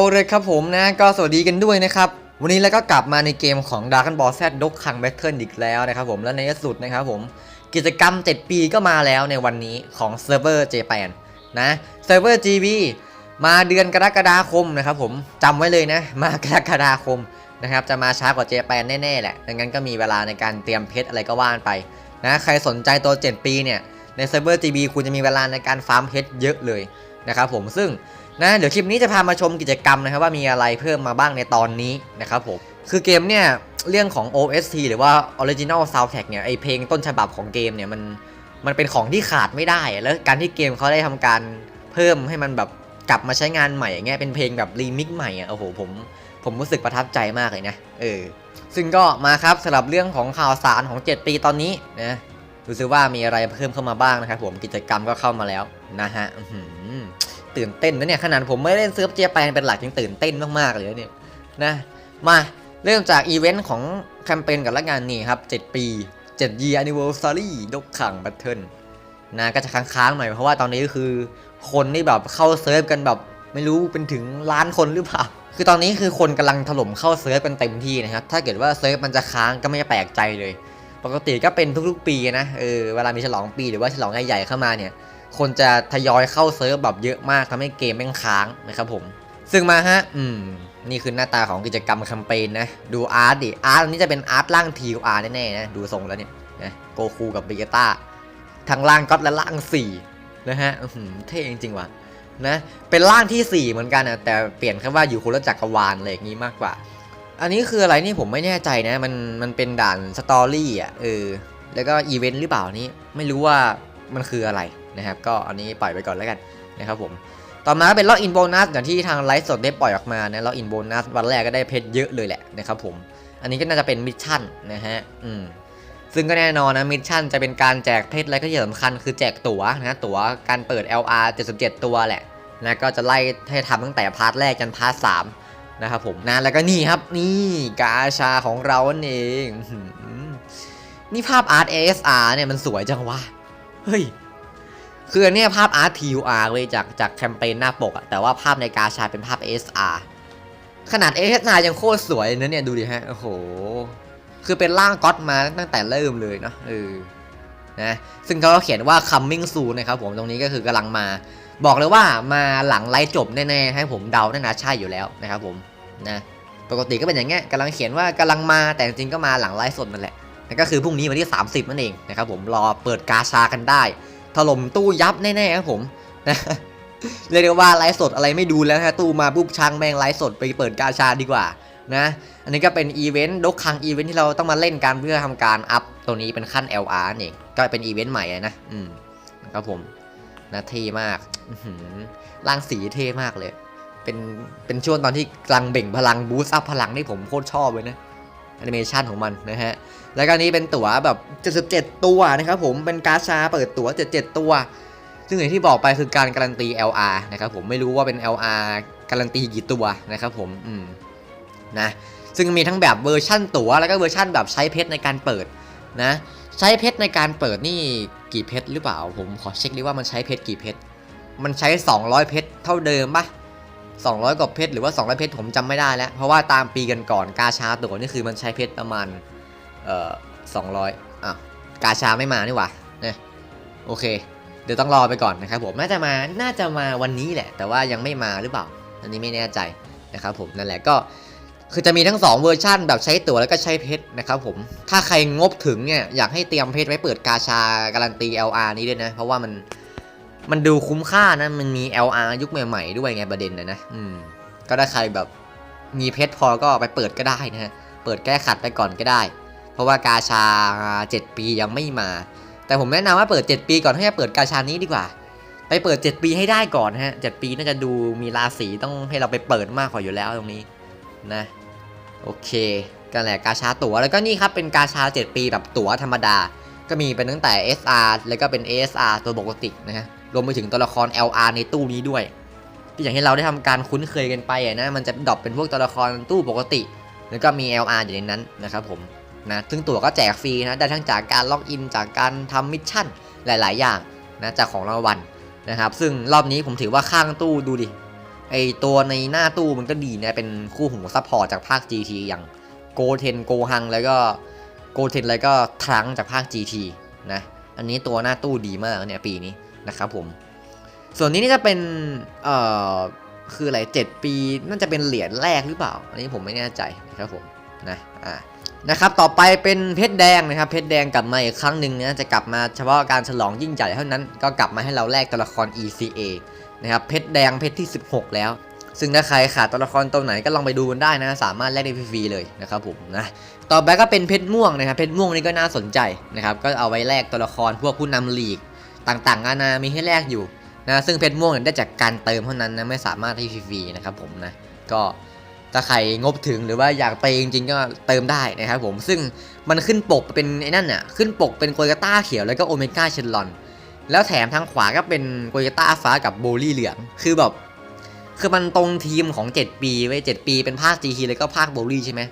เอาเลยครับผมนะก็สวัสดีกันด้วยนะครับ วันนี้แล้วก็กลับมาในเกมของ Dragon Ball Z ดกคังแบทเทิลอีกแล้วนะครับผมและในที่สุดนะครับผมกิจกรรม 7 ปีก็มาแล้วในวันนี้ของเซิร์ฟเวอร์ Japan นะเซิร์ฟเวอร์ GB มาเดือนกรกฎาคมนะครับผมจำไว้เลยนะ มากรกฎาคมนะครับจะมาช้ากว่า Japan แน่ๆแหละดังนั้นก็มีเวลาในการเตรียมเพชรอะไรก็ว่านไปนะใครสนใจตัว 7 ปีเนี่ยในเซิร์ฟเวอร์ GB คุณจะมีเวลาในการฟาร์มเพชรเยอะเลย นะครับผมซึ่งนะเดี๋ยวคลิปนี้จะพามาชมกิจกรรมนะครับว่ามีอะไรเพิ่มมาบ้างในตอนนี้นะครับผมคือเกมเนี่ยเรื่องของ OST หรือว่า Original Soundtrack เนี่ยไอเพลงต้นฉบับของเกมเนี่ยมันมันเป็นของที่ขาดไม่ได้ แล้วการที่เกมเขาได้ทำการเพิ่มให้มันแบบกลับมาใช้งานใหม่อย่างเงี้ยเป็นเพลงแบบรีมิกใหม่อะโอ้โหผมผมรู้สึกประทับใจมากเลยนะเออซึ่งก็มาครับสำหรับเรื่องของข่าวสารของ 7 ปีตอนนี้นะ ดูซิว่ามีอะไรเพิ่มเข้ามาบ้างนะครับผมกิจกรรมก็เข้ามาแล้วนะฮะตื่นเต้นนะเนี่ยขนาดผมไม่ได้เล่นเซิร์ฟเจแปนเป็นหลักยังตื่นเต้นมากๆเลยเนี่ยนะมาเริ่มจากอีเวนต์ของแคมเปญกับละงานนี่ครับ 7 ปี 7 year anniversary ดกขังบัตเทิลนะก็จะค้างๆหน่อยเพราะว่าตอนนี้ก็คือคนนี่แบบเข้าเซิร์ฟกันแบบไม่รู้เป็นถึงล้านคนหรือเปล่า คือตอนนี้คือคนกำลังถล่มเข้าเซิร์ฟกันเต็มที่นะครับ ถ้าเกิดว่าเซิร์ฟมันจะค้างก็ไม่แปลกใจเลย ปกติก็เป็นทุกๆ ปีนะเออเวลามีฉลองปีหรือว่าฉลองใหญ่ๆเข้ามาเนี่ย คนจะทยอยเข้าเซิร์ฟแบบเยอะมากทำให้เกมแม่งค้างนะครับผม ซึ่งมาฮะ อืม นี่คือหน้าตาของกิจกรรมแคมเปญนะ ดูอาร์ตดิอาร์ตอันนี้จะเป็นอาร์ตล่าง TUR แน่ๆนะ ดูทรงแล้วเนี่ยนะโกคูกับเบเกต้าทั้งล่างก็และล่าง4นะฮะเท่จริงๆว่ะนะเป็นล่างที่ 4 เหมือนกันนะแต่เปลี่ยนแค่ว่าอยู่คนละจักรวาลอะไรอย่างนี้มากกว่า อันนี้คืออะไรนี่ผมไม่แน่ใจนะ มันมันเป็นด่านสตอรี่อะเออแล้วก็อีเวนต์หรือเปล่านี่ไม่รู้ว่ามันคืออะไรนะครับ ก็อันนี้ปล่อยไปก่อนแล้วกันนะครับผมต่อมาเป็นล็อกอินโบนัสอย่างที่ทางไลฟ์สดได้ปล่อยออกมานะล็อกอินโบนัสวันแรกก็ได้เพชรเยอะเลยแหละนะครับผม อันนี้ก็น่าจะเป็นมิชชั่นนะฮะอืมซึ่งก็แน่นอนนะมิชชั่นจะเป็นการแจกเพชรและก็ที่สำคัญคือแจกตั๋วนะตั๋วการเปิด LR 77 ตัวแหละนะก็จะไล่ให้ทำตั้งแต่พาร์ทแรกจนพาร์ทสาม นะครับผมนะแล้วก็นี่ครับนี่กาชาของเรานั่นเองนี่ภาพอาร์ต ASR เนี่ยมันสวยจังวะเฮ้ยคือเนี้ยภาพ Art TUR เว้ยจากจากแคมเปญหน้าปกอะแต่ว่าภาพในกาชาเป็นภาพ SR ขนาด SR ยังโคตรสวยนะเนี่ยดูดิฮะโอ้โหคือเป็นร่างก๊อตมาตั้งแต่เริ่มเลยเนาะเออนะซึ่งเขาก็เขียนว่า coming soon นะครับผมตรงนี้ก็คือกำลังมา บอกเลยว่ามาหลังไลฟ์จบแน่ๆให้ผมเดาแน่นะใช่อยู่แล้วนะครับผมนะปกติก็เป็นอย่างเงี้ยกำลังเขียนว่ากำลังมาแต่จริงก็มาหลังไลฟ์สดนั่นแหละนั่นก็คือพรุ่งนี้วันที่ 30นั่นเองนะครับผมรอเปิดกาชากันได้ถล่มตู้ยับแน่ๆครับผมนะเรียกได้ว่าไลฟ์สดอะไรไม่ดูแล้วฮะตู้มาปุ๊บช่างแม่งไลฟ์สดไปเปิดกาชาดีกว่านะอันนี้ก็เป็นอีเวนต์ดกคังอีเวนต์ที่เราต้องมาเล่นกันเพื่อทำการอัพตัวนี้เป็นขั้น LR นั่นเองก็เป็นอีเวนต์ใหม่นะอืมครับผม นะเท่มากร่างสีเท่มากเลย เป็นเป็นช่วงตอนที่กลังเบ่งพลังบูสต์อัพพลังที่ผมโคตรชอบเลยนะแอนิเมชันของมันนะฮะ แล้วก็นี้เป็นตั๋วแบบ 77 ตัวนะครับผม เป็นการ์ดชาเปิดตั๋ว 77 ตัว ซึ่งอย่างที่บอกไปคือการการันตี LR นะครับผม ไม่รู้ว่าเป็น LR การันตีกี่ตัวนะครับผม อืม นะ ซึ่งมีทั้งแบบเวอร์ชั่นตั๋ว แล้วก็เวอร์ชั่นแบบใช้เพชรในการเปิดนะ ใช้เพชรในการเปิดนี่กี่เพชรหรือเปล่า ผมขอเช็คดิว่ามันใช้เพชรกี่เพชร มันใช้ 200 เพชรเท่าเดิมปะ200 กว่าเพชรหรือว่า 200 เพชรผมจำไม่ได้แล้ว เพราะว่าตามปีกันก่อนกาชาตัวนี่คือมันใช้เพชรประมาณเอ่อสองร้อยอะกาชาไม่มานี่หว่าเนี่ยโอเค เดี๋ยวต้องรอไปก่อนนะครับผมน่าจะมาน่าจะมาวันนี้แหละ แต่ว่ายังไม่มาหรือเปล่า อันนี้ไม่แน่ใจนะครับผมนั่นแหละก็ คือจะมีทั้ง 2 เวอร์ชั่นแบบใช้ตั๋วแล้วก็ใช้เพชรนะครับผม ถ้าใครงบถึงเนี่ยอยากให้เตรียมเพชรไว้เปิดกาชาการันตี LR นี้ด้วยนะ เพราะว่ามันมันดูคุ้มค่านะ มันมี LR ยุคใหม่ๆด้วยไงประเด็นนะนะอืมก็ถ้าใครแบบมีเพชรพอก็ไปเปิดก็ได้นะฮะ เปิดแก้ขัดไปก่อนก็ได้ เพราะว่ากาชา 7 ปียังไม่มา แต่ผมแนะนำว่าเปิด 7 ปีก่อนให้เปิดกาชานี้ดีกว่า ไปเปิด 7 ปีให้ได้ก่อนฮะ 7 ปีน่าจะดูมีราศีต้องให้เราไปเปิดมากกว่าอยู่แล้วตรงนี้นะ โอเคกันแหละกาชาตั๋วแล้วก็นี่ครับเป็นกาชา 7 ปีแบบตั๋วธรรมดา ก็มีเป็นตั้งแต่ SR แล้วก็เป็น ASR ตัวปกตินะฮะรวมไปถึงตัวละคร LR ในตู้นี้ด้วยที่อย่างที่เราได้ทำการคุ้นเคยกันไปนะมันจะดรอปเป็นพวกตัวละครตู้ปกติ แล้วก็มี LR อยู่ในนั้นนะครับผมนะซึ่งตั๋วก็แจกฟรีนะได้ทั้งจากการล็อกอินจากการทำมิชชั่นหลาย ๆ อย่างนะจากของรางวัลนะครับซึ่งรอบนี้ผมถือว่าข้างตู้ดูดิ ไอตัวในหน้าตู้มันก็ดีนะ เป็นคู่หูซัพพอร์ตจากภาค GT อย่างโกเทนโกฮังแล้วก็โกเทนแล้วก็ทรังจากภาค GT นะ อันนี้ตัวหน้าตู้ดีมากเนี่ยปีนี้นะครับผม ส่วนนี้นี่จะเป็น เอ่อ คืออะไร7ปีน่าจะเป็นเหรียญแรกหรือเปล่า อันนี้ผมไม่แน่ใจนะครับผมนะอ่านะครับต่อไปเป็นเพชรแดงนะครับเพชรแดงกลับมาอีกครั้งหนึ่งนะจะกลับมาเฉพาะการฉลองยิ่งใหญ่เท่านั้นก็กลับมาให้เราแลกตัวละคร ECA นะครับเพชรแดงเพชรที่ 16 แล้ว ซึ่งถ้าใครขาดตัวละครตัวไหนก็ลองไปดูกันได้นะสามารถแลกได้ฟรีๆเลยนะครับผมนะต่อไปก็เป็นเพชรม่วงนะครับเพชรม่วงนี่ก็น่าสนใจนะครับก็เอาไว้แลกตัวละครพวกผู้นำลีกต่างๆนานามีให้แลกอยู่นะซึ่งเพชรม่วงเนี่ยได้จากการเติมเท่านั้นนะไม่สามารถให้ฟรีๆนะครับผมนะก็ถ้าใครงบถึงหรือว่าอยากเปย์จริงๆก็เติมได้นะครับผมซึ่งมันขึ้นปกเป็นไอ้นั่นน่ะขึ้นปกเป็นโกยต้าเขียวแล้วก็โอเมก้าเชนลอน แล้วแถมทางขวาก็เป็นโกยต้าฟ้ากับโบลี่เหลือง คือแบบ คือมันตรงทีมของ 7 ปีไว้7ปีเป็นภาค GT แล้วก็ภาคโบลี่ใช่ไหม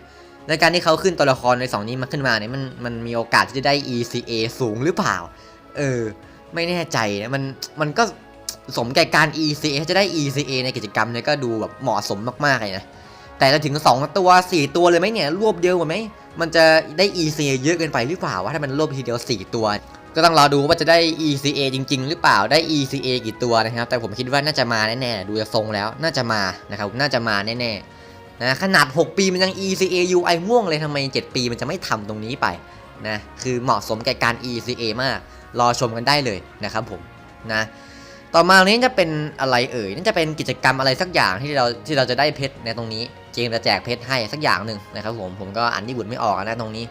ในการที่เขาขึ้นตัวละครใน 2 นี้มาขึ้นมาเนี่ยมันมันมีโอกาสที่จะได้ ECA สูงหรือเปล่า เออ ไม่แน่ใจนะมันมันก็สมแก่การ ECA จะได้ ECA ในกิจกรรมเนี่ยก็ดูแบบเหมาะสมมากๆเลยนะแต่จะถึง 2 ตัว 4 ตัวเลยไหมเนี่ยรวบเดียวกว่าไหมมันจะได้ ECA เยอะเกินไปหรือเปล่าวะถ้ามันรวบทีเดียว 4 ตัว ก็ต้องรอดูว่าจะได้ ECA จริง ๆ หรือเปล่าได้ ECA กี่ตัวนะครับ แต่ผมคิดว่าน่าจะมาแน่ๆดูจากทรงแล้วน่าจะมานะครับน่าจะมาแน่ๆนะขนาด 6 ปีมันยัง ECA UI ม่วงเลยทำไม 7 ปีมันจะไม่ทำตรงนี้ไปนะคือเหมาะสมแก่การ ECA มาก รอชมกันได้เลยนะครับผมนะต่อมานี้จะเป็นอะไรเอ่ยน่าจะเป็นกิจกรรมอะไรสักอย่างที่เราที่เราจะได้เพชรในตรงนี้ เจมจะแจกเพชรให้สักอย่างหนึ่งนะครับผมผมก็อ่านที่บุญไม่ออกนะตรงนี้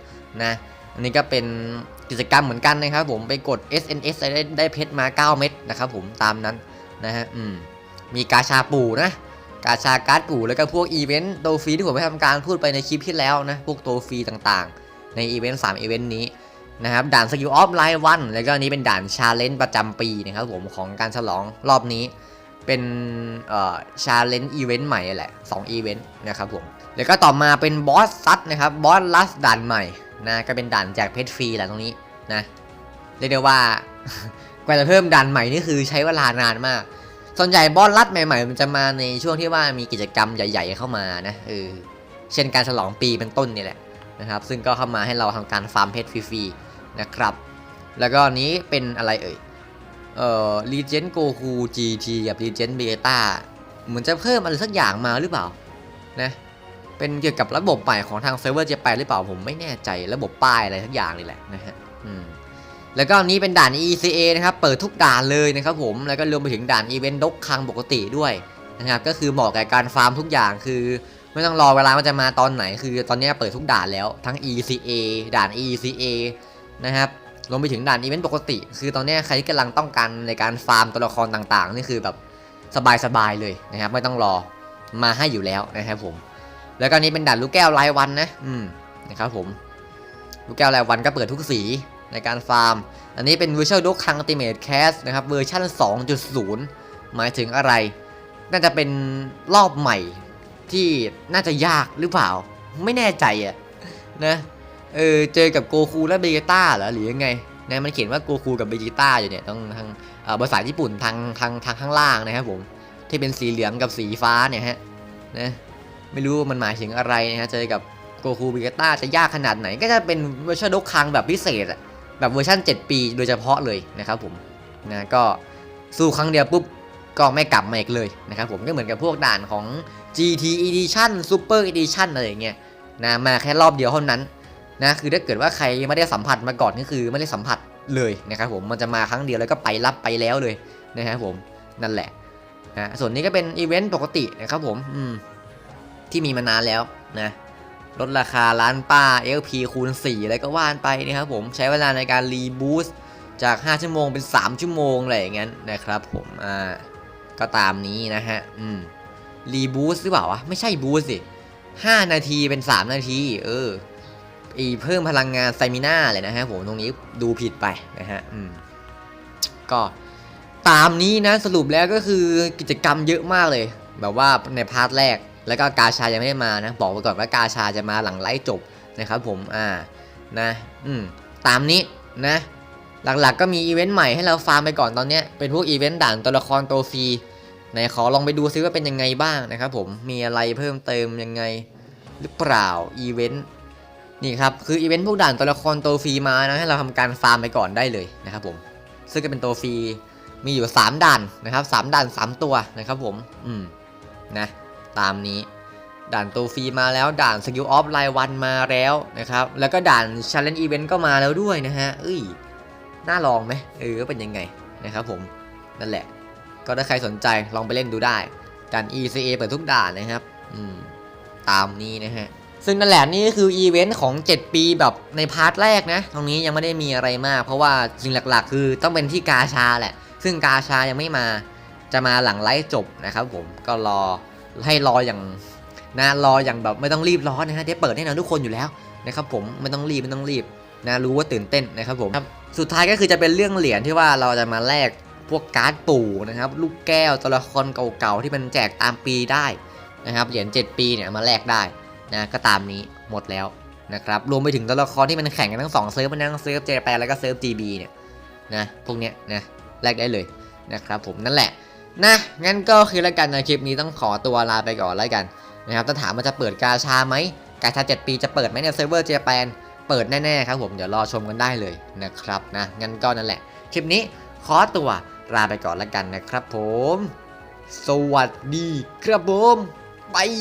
นะ อันนี้ก็เป็นกิจกรรมเหมือนกันนะครับผมไปกด SNS ได้ได้เพชรมา 9 เม็ดนะครับผมตามนั้นนะฮะอืมมีกาชาปู่นะกาชาการ์ดปู่แล้วก็พวกอีเวนต์โตฟรีที่ผมไปทำการพูดไปในคลิปที่แล้วนะพวกโตฟรีต่างๆ ในอีเวนต์3อีเวนต์นี้นะครับด่านสกิลออฟไลน์วันแล้วก็นนี้เป็นด่านชาเลนจ์ประจำปีนะครับผมของการฉลองรอบนี้ เป็นเอ่อชาเลนจ์อีเวนต์ใหม่แหละ2อีเวนต์นะครับผมแล้วก็ต่อมาเป็นบอสซัดนะครับบอสลัสด่านใหม่นะก็เป็นด่านแจกเพชรฟรีแหละตรงนี้นะเรียกได้ว่ากว่าจะเพิ่มด่านใหม่นี่คือใช้เวลานานมาก ส่วนใหญ่บอสลัดใหม่ ๆ มันจะมาในช่วงที่ว่ามีกิจกรรมใหญ่ ๆ เข้ามานะเออเช่นการฉลองปีเป็นต้นนี่แหละนะครับ ซึ่งก็เข้ามาให้เราทำการฟาร์มเพชรฟรีๆนะครับ แล้วก็นี้เป็นอะไรเอ่ย เอ่อ Legend Goku GT กับ Legend Beta เหมือนจะเพิ่มอะไรสักอย่างมาหรือเปล่านะเป็นเกี่ยวกับระบบใหม่ของทางเซิร์ฟเวอร์จะไปหรือเปล่าผมไม่แน่ใจระบบป้ายอะไรสักอย่างนี่แหละนะฮะอืมแล้วก็อันนี้เป็นด่าน ECA นะครับ เปิดทุกด่านเลยนะครับผม แล้วก็รวมไปถึงด่านอีเวนต์ดกคังปกติด้วยนะครับ ก็คือเหมาะกับการฟาร์มทุกอย่าง คือไม่ต้องรอเวลามันจะมาตอนไหน คือตอนนี้เปิดทุกด่านแล้ว ทั้ง ECA ด่าน ECA นะครับ รวมไปถึงด่านอีเวนต์ปกติ คือตอนนี้ใครที่กำลังต้องการในการฟาร์มตัวละครต่างๆ นี่คือแบบสบายๆเลยนะครับ ไม่ต้องรอมาให้อยู่แล้วนะครับผม แล้วก็นนี้เป็นด่านลูกแก้วรายวันนะ อืมนะครับผม ลูกแก้วรายวันก็เปิดทุกสีในการฟาร์ม อันนี้เป็น Virtual Dog Kang Ultimate Cast นะครับเวอร์ชัน2.0 หมายถึงอะไร น่าจะเป็นรอบใหม่ที่น่าจะยากหรือเปล่า ไม่แน่ใจอะนะ เออเจอกับโกคูและเบจิต้าเหรอหรือยังไงนะมันเขียนว่าโกคูกับเบจิต้าอยู่เนี่ยต้องทางภาษาญี่ปุ่นทางทางทางข้างล่างนะครับผมที่เป็นสีเหลืองกับสีฟ้าเนี่ยฮะนะไม่รู้ว่ามันหมายถึงอะไรนะฮะเจอกับโกคูเบจิต้าจะยากขนาดไหน ก็จะเป็นเวอร์ชันดกคังแบบพิเศษอะแบบเวอร์ชัน7 ปีโดยเฉพาะเลยนะครับผมนะก็สู้ครั้งเดียวปุ๊บก็ไม่กลับมาอีกเลยนะครับผมก็เหมือนกับพวกด่านของ GT Edition Super Edition อะไรอย่างเงี้ยนะมาแค่รอบเดียวเท่านั้น นะคือถ้าเกิดว่าใครไม่ได้สัมผัสมาก่อนก็คือไม่ได้สัมผัสเลยนะครับผมมันจะมาครั้งเดียวแล้วก็ไปรับไปแล้วเลยนะครับผมนั่นแหละนะส่วนนี้ก็เป็นอีเวนต์ปกตินะครับผมอืมที่มีมานานแล้วนะลดราคาร้านป้า LP คูณ 4 อะไรก็ว่านไปนะครับผมใช้เวลาในการรีบูสต์จาก 5 ชั่วโมงเป็น 3 ชั่วโมงอะไรอย่างนั้นนะครับผมอ่าก็ตามนี้นะฮะอืมรีบูสต์หรือเปล่าวะไม่ใช่บูสต์สิ5นาทีเป็น 3 นาที เออ อีเพิ่มพลังงานไซมิน่าเลยนะฮะผมตรงนี้ดูผิดไปนะฮะอืมก็ตามนี้นะสรุปแล้วก็คือกิจกรรมเยอะมากเลย แบบว่าในพาร์ทแรก แล้วก็กาชายังไม่ได้มานะ บอกไว้ก่อนว่ากาชาจะมาหลังไลฟ์จบนะครับผมอ่านะอืมตามนี้นะ หลักๆก็มีอีเวนต์ใหม่ให้เราฟาร์มไปก่อนตอนเนี้ยเป็นพวกอีเวนต์ด่านตัวละครโตฟรีไหนขอลองไปดูซิว่าเป็นยังไงบ้างนะครับผมมีอะไรเพิ่มเติมยังไงหรือเปล่าอีเวนต์ นี่ครับคืออีเวนต์พวกด่านตัวละครตัวฟรีมานะให้เราทำการฟาร์มไปก่อนได้เลยนะครับผมซึ่งก็เป็นตัวฟรีมีอยู่ 3 ด่านนะครับ 3 ด่าน 3 ตัวนะครับผมอืมนะตามนี้ด่านตัวฟรีมาแล้วด่านสกิลออฟไลน์วันมาแล้วนะครับ แล้วก็ด่าน Challenge Event ก็มาแล้วด้วยนะฮะเอ้ยน่าลองไหมเออเป็นยังไงนะครับผมนั่นแหละ ก็ถ้าใครสนใจลองไปเล่นดูได้ด่าน ECA เปิดทุกด่านนะครับ อืม ตามนี้นะฮะ ซึ่งนั่นแหละนี่คืออีเวนต์ของ 7 ปีแบบในพาร์ทแรกนะ ตรงนี้ยังไม่ได้มีอะไรมาก เพราะว่าจริงหลักๆ คือต้องเป็นที่กาชาแหละ ซึ่งกาชายังไม่มา จะมาหลังไลฟ์จบนะครับผม ก็รอให้รออย่างนะรออย่างแบบไม่ต้องรีบร้อนนะฮะเดี๋ยวเปิดให้นะทุกคนอยู่แล้วนะครับผมไม่ต้องรีบไม่ต้องรีบนะรู้ว่าตื่นเต้นนะครับผมสุดท้ายก็คือจะเป็นเรื่องเหรียญที่ว่าเราจะมาแลกพวกการ์ดปู่นะครับลูกแก้วตัวละครเก่าๆที่มันแจกตามปีได้นะครับเหรียญ7ปีเนี่ยมาแลกได้ นะก็ตามนี้หมดแล้วนะครับรวมไปถึงตัวละครที่มันแข่งกันทั้งสองเซิร์ฟมันทั้งเซิร์ฟเจแปนแล้วก็เซิร์ฟ GB เนี่ยนะพวกเนี้ยนะแลกได้เลยนะครับผมนั่นแหละนะงั้นก็คือแล้วกันนะคลิปนี้ต้องขอตัวลาไปก่อนแล้วกันนะครับถ้าถามว่าจะเปิดกาชาไหมกาชา 7 ปีจะเปิดไหมในเซิร์ฟเวอร์เจแปนเปิดแน่ๆครับผมเดี๋ยวรอชมกันได้เลยนะครับนะงั้นก็นั่นแหละคลิปนี้ขอตัวลาไปก่อนแล้วกันนะครับผม สวัสดีครับผมบาย